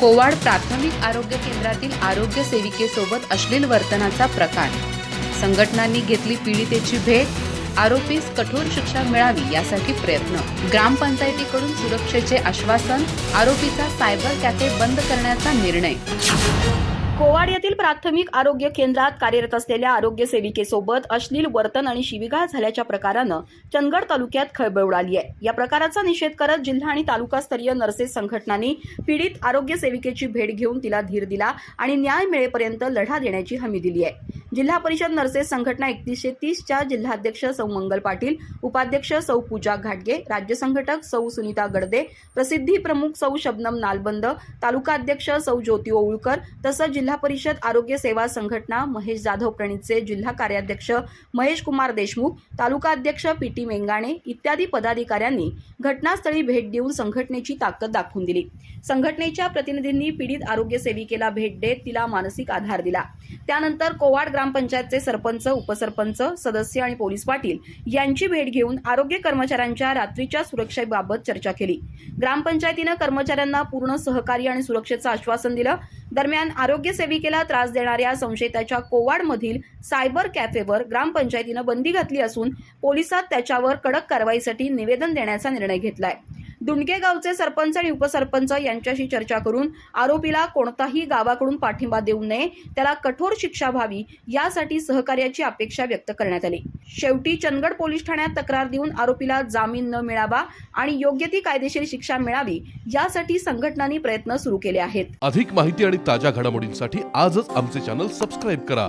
कोवाड प्राथमिक आरोग्य केंद्रातील आरोग्य सेविकेसोबत अश्लील वर्तनाचा प्रकार. संघटनांनी घेतली पीडितेची भेट. आरोपीस कठोर शिक्षा मिळावी यासाठी प्रयत्न. ग्रामपंचायतीकडून सुरक्षेचे आश्वासन. आरोपीचा सायबर कॅफे बंद करण्याचा निर्णय. कोवाड येथील प्राथमिक आरोग्य केंद्रात कार्यरत असलेल्या आरोग्य सेविकेसोबत अश्लील वर्तन आणि शिवीगाळ झाल्याच्या प्रकारानं चंदगड तालुक्यात खळबळ उडाली आहे. या प्रकाराचा निषेध करत जिल्हा आणि तालुकास्तरीय नर्सेस संघटनांनी पीडित आरोग्य सेविकेची भेट घेऊन तिला धीर दिला आणि न्याय मिळेपर्यंत लढा देण्याची हमी दिली आहे. जिल्हा परिषद नर्सेस संघटना एकतीसशे तीसच्या जिल्हाध्यक्ष सौ मंगल पाटील उपाध्यक्ष सौ पूजा घाटगे राज्य संघटक सौ सुनीता गडदे प्रसिद्धी प्रमुख सौ शबनम नालबंद तालुका अध्यक्ष सौ ज्योती ओवळकर तसंच जिल्हा परिषद आरोग्य सेवा संघटना महेश जाधव प्रणितचे जिल्हा कार्याध्यक्ष महेश कुमार देशमुख तालुका अध्यक्ष पी टी मेंगाणे इत्यादी पदाधिकाऱ्यांनी घटनास्थळी भेट देऊन संघटनेची ताकद दाखवून दिली. संघटनेच्या प्रतिनिधींनी पीडित आरोग्य सेविकेला भेट देत तिला मानसिक आधार दिला. त्यानंतर कोवाड ग्रामपंचायतचे सरपंच उपसरपंच सदस्य आणि पोलीस पाटील यांची भेट घेऊन आरोग्य कर्मचाऱ्यांच्या रात्रीच्या सुरक्षेबाबत चर्चा केली. ग्रामपंचायतीनं कर्मचाऱ्यांना पूर्ण सहकार्य आणि सुरक्षेचं आश्वासन दिलं. दरम्यान आरोग्य सेविकेला त्रास देणाऱ्या संशयिताच्या कोवाडमधील सायबर कॅफेवर ग्रामपंचायतीनं बंदी घातली असून पोलिसात त्याच्यावर कडक कारवाईसाठी निवेदन देण्याचा निर्णय घेतलाय. दुंडगे गावचे सरपंच आणि उपसरपंच यांच्याशी चर्चा करून आरोपीला कोणताही गावाकडून पाठिंबा देऊ नये त्याला कठोर शिक्षा व्हावी यासाठी सहकार्याची अपेक्षा व्यक्त करण्यात आली. शेवटी चंदगड पोलीस ठाण्यात तक्रार देऊन आरोपीला जामीन न मिळावा आणि योग्य ती कायदेशीर शिक्षा मिळावी यासाठी संघटनांनी प्रयत्न सुरू केले आहेत. अधिक माहिती आणि ताज्या घडामोडींसाठी आजच आमचे चॅनल सबस्क्राईब करा.